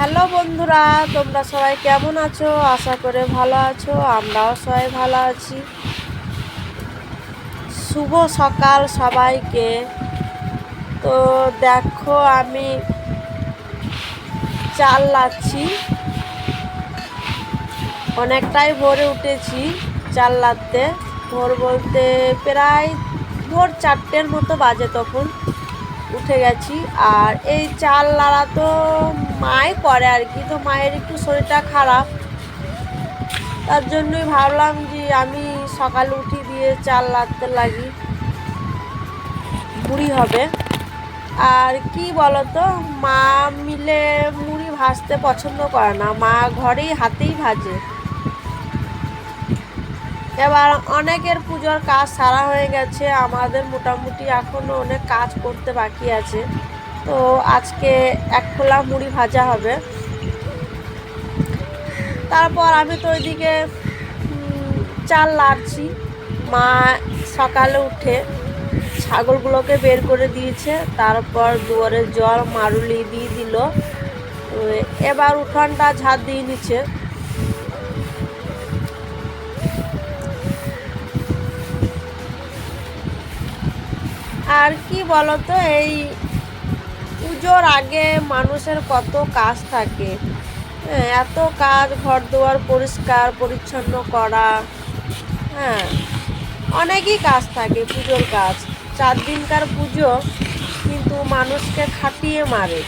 Hello বন্ধুরা, তোমরা সবাই কেমন আছো? আশা করে ভালো আছো, আমরাও সবাই ভালো আছি। শুভ সকাল সবাইকে। তো দেখো, আমি চাল লাচ্ছি। অনেকটাই ভোরে উঠেছি চাল লাদতে ভোর বলতে প্রায় ভোর চারটের মতো বাজে তখন। উঠে গেছি। আর এই চাল লাড়া তো মাই করে আর কি, তো মায়ের একটু শরীরটা খারাপ। তার জন্যই ভাবলাম যে আমি সকালে উঠি দিয়ে চাল লাড়তে লাগি। মুড়ি হবে। আর কি বলতো, মা মিলে মুড়ি ভাজতে পছন্দ করে না। মা ঘরেই হাতেই ভাজে। এবার অনেকের পুজোর কাজ সারা হয়ে গেছে, আমাদের মোটামুটি এখনও অনেক কাজ করতে বাকি আছে। তো আজকে এক খোলা মুড়ি ভাজা হবে। তারপর আমি তো ওইদিকে চাল লাড়ছি মা সকালে উঠে ছাগলগুলোকে বের করে দিয়েছে, তারপর দুয়ারে জল, মারুলি দিয়ে দিল। এবার উঠানটা ঝাঁট দিয়ে নিচ্ছে। আর কি বলতো, এই পুজোর আগে মানুষের কত কাজ থাকে। হ্যাঁ এত কাজ ঘর দুয়ার পরিষ্কার, পরিচ্ছন্ন করা। হ্যাঁ অনেকই কাজ থাকে পুজোর কাজ। চার দিনকার পুজো কিন্তু মানুষকে খাটিয়ে মারে।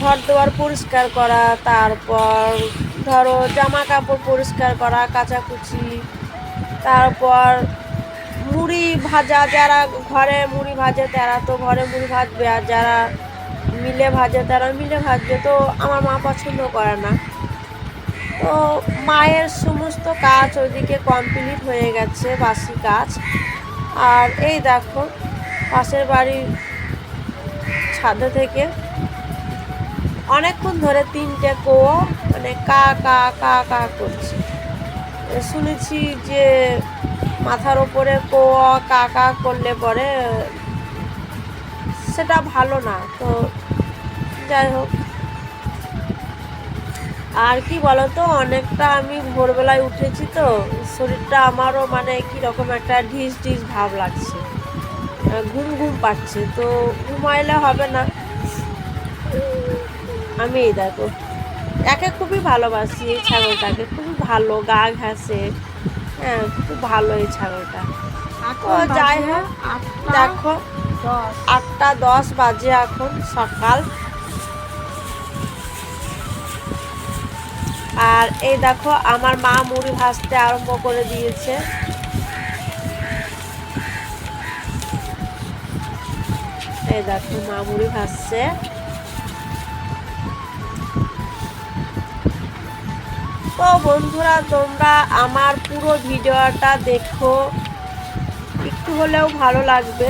ঘর দুয়ার পরিষ্কার করা, তারপর ধরো জামা কাপড় পরিষ্কার করা, কাচাকুচি তারপর মুড়ি ভাজা, যারা ঘরে মুড়ি ভাজে তারা তো ঘরে মুড়ি ভাজবে আর যারা মিলে ভাজে তারা মিলে ভাজবে, তো আমার মা পছন্দ করে না। তো মায়ের সমস্ত কাজ ওইদিকে কমপ্লিট হয়ে গেছে, বাসি কাজ। আর এই দেখো, পাশের বাড়ির ছাদে থেকে অনেকক্ষণ ধরে তিনটে কুয়ো মানে কা কা কা কা করছে। শুনেছি যে মাথার ওপরে কোয়া কাকা করলে পরে সেটা ভালো না, তো যাই হোক। আর কি বলতো, অনেকটা আমি ভোরবেলায় উঠেছি তো, শরীরটা আমারও মানে কি রকম একটা ঢিস ঢিস ভাব লাগছে। ঘুম ঘুম পাচ্ছে, তো ঘুমাইলে হবে না। আমি এই দেখো। একে খুবই ভালোবাসি এই ছাগলটাকে। খুবই ভালো গা ঘাসে। হ্যাঁ খুব ভালো এই ছাগলটা। তো যাই হোক দেখো আটটা দশ বাজে এখন সকাল। আর এই দেখো আমার মা মুড়ি ভাজতে আরম্ভ করে দিয়েছে। এই দেখো মা মুড়ি ভাজছে। তো বন্ধুরা, তোমরা আমার পুরো ভিডিওটা দেখো। একটু হলেও ভালো লাগবে।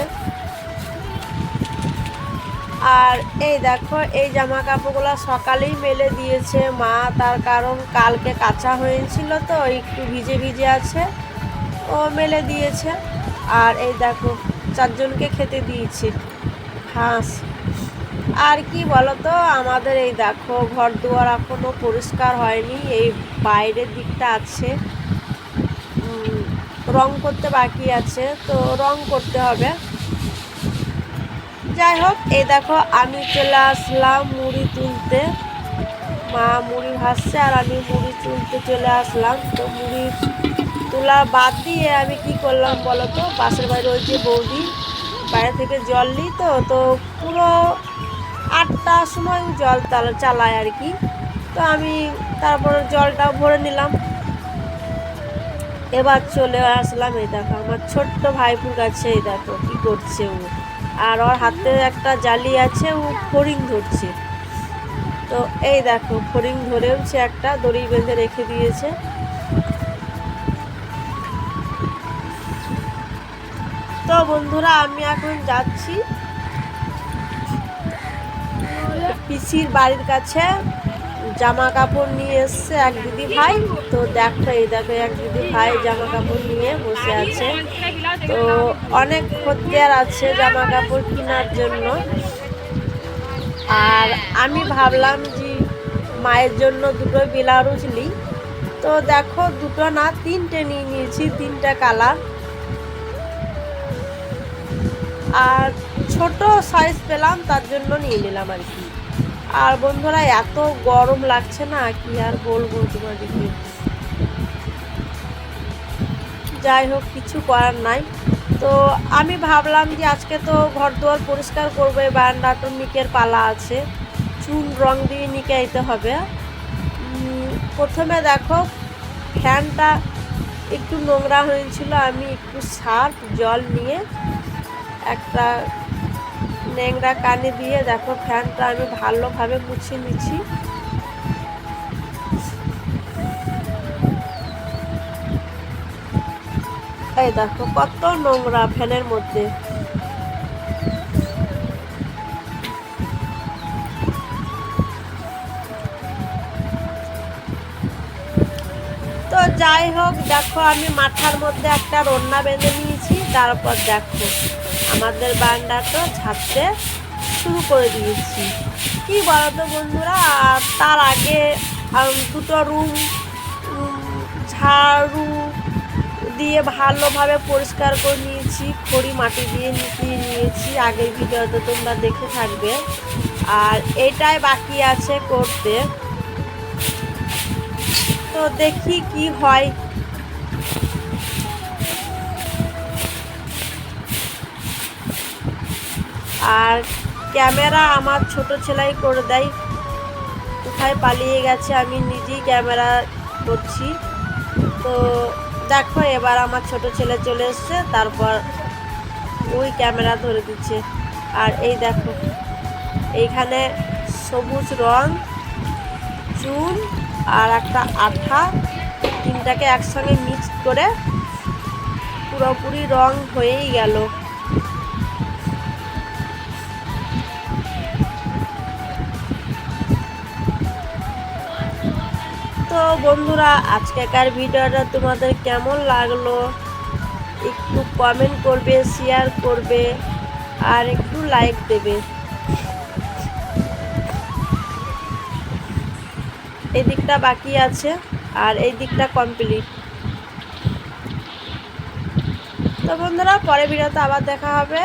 আর এই দেখো, এই জামা কাপড়গুলো সকালেই মেলে দিয়েছে মা। তার কারণ কালকে কাঁচা হয়েছিল তো, একটু ভিজে ভিজে আছে। ও মেলে দিয়েছে। আর এই দেখো, চারজনকে খেতে দিয়েছে। হাঁস। আর কি বলতো, আমাদের এই দেখো ঘর দুয়ার এখনও পরিষ্কার হয়নি, এই বাইরের দিকটা আছে। রং করতে বাকি আছে, তো রং করতে হবে। যাই হোক, এই দেখো, আমি চলে আসলাম মুড়ি তুলতে। মা মুড়ি ভাসছে আর আমি মুড়ি তুলতে চলে আসলাম। তো মুড়ি তোলা বাদ দিয়ে আমি কি করলাম বলো তো পাশের বাড়ির ওই যে বৌদি, বাইরে থেকে জল নিই তো তো পুরো আটটার সময় জল চালায় আর কি। তো আমি তারপর জলটা ভরে নিলাম। এবার চলে আসলাম, এই দেখো আমার ছোট্ট ভাইপুর কাছে, এই দেখো কি করছে ও। আর ওর হাতে একটা জালি আছে, ও ফড়িং ধরছে। তো এই দেখো, ফড়িং ধরেওছে একটা দড়ি বেঁধে রেখে দিয়েছে। তো বন্ধুরা, আমি এখন যাচ্ছি পিসির বাড়ির কাছে জামা কাপড় নিয়ে এসছে এক দিদি ভাই। তো দেখো এই দেখো এক দিদি ভাই জামা কাপড় নিয়ে বসে আছে। তো অনেক খদ্দের আছে জামা কাপড় কেনার জন্য। আর আমি ভাবলাম যে মায়ের জন্য দুটো বেলারুজ নিই। তো দেখো দুটো না, তিনটে নিয়ে নিয়েছি, তিনটে কালার। আর ছোট সাইজ পেলাম, তার জন্য নিয়ে নিলাম আর কি। আর বন্ধুরা, এত গরম লাগছে না, কি আর বলব তোমাদেরকে? যাই হোক, কিছু করার নাই। তো আমি ভাবলাম যে আজকে তো ঘর দুয়ার পরিষ্কার করব বারান্দাটো নিকের পালা আছে। চুন রং দিয়ে নিকে আইতে হবে প্রথমে দেখো, ফ্যানটা একটু নোংরা হয়েছিল, আমি একটু সার্ফ জল নিয়ে একটা ন্যাংরা কানে দিয়ে দেখো ফ্যানটা আমি ভালোভাবে মুছে নিচ্ছি। এই দেখো কত নোংরা ফ্যানের মধ্যে। তো যাই হোক, দেখো আমি মাথার মধ্যে একটা রন্না বেঁধে নিয়েছি, তারপর দেখো। আমাদের বান্ডা তো ছাড়তে শুরু করে দিয়েছি। কি বলতো বন্ধুরা তার আগে দুটো রুম ঝাড়ু দিয়ে ভালোভাবে পরিষ্কার করে নিয়েছি, খড়ি মাটি দিয়ে নিয়ে নিয়েছি। আগের ভিডিওতে তোমরা দেখে থাকবে। আর এটাই বাকি আছে করতে। তো দেখি কি হয়। আর ক্যামেরা আমার ছোট ছেলাই করে দেয়। কোথায় পালিয়ে গেছে আমি নিজেই ক্যামেরা করছি। তো দেখো, এবার আমার ছোট ছেলে চলে এসছে, তারপর ওই ক্যামেরা ধরে দিচ্ছে। আর এই দেখো, এইখানে সবুজ রং চুন আর একটা আঠা। তিনটাকে একসঙ্গে মিক্স করে পুরোপুরি রং হয়েই গেল। তো বন্ধুরা, আজকেকার ভিডিওটা তোমাদের কেমন লাগল? একটু কমেন্ট করবে শেয়ার করবে, আর একটু লাইক দেবে। এই দিকটা বাকি আছে, আর এই দিকটা কমপ্লিট তো বন্ধুরা, পরে ভিডিওতে আবার দেখা হবে।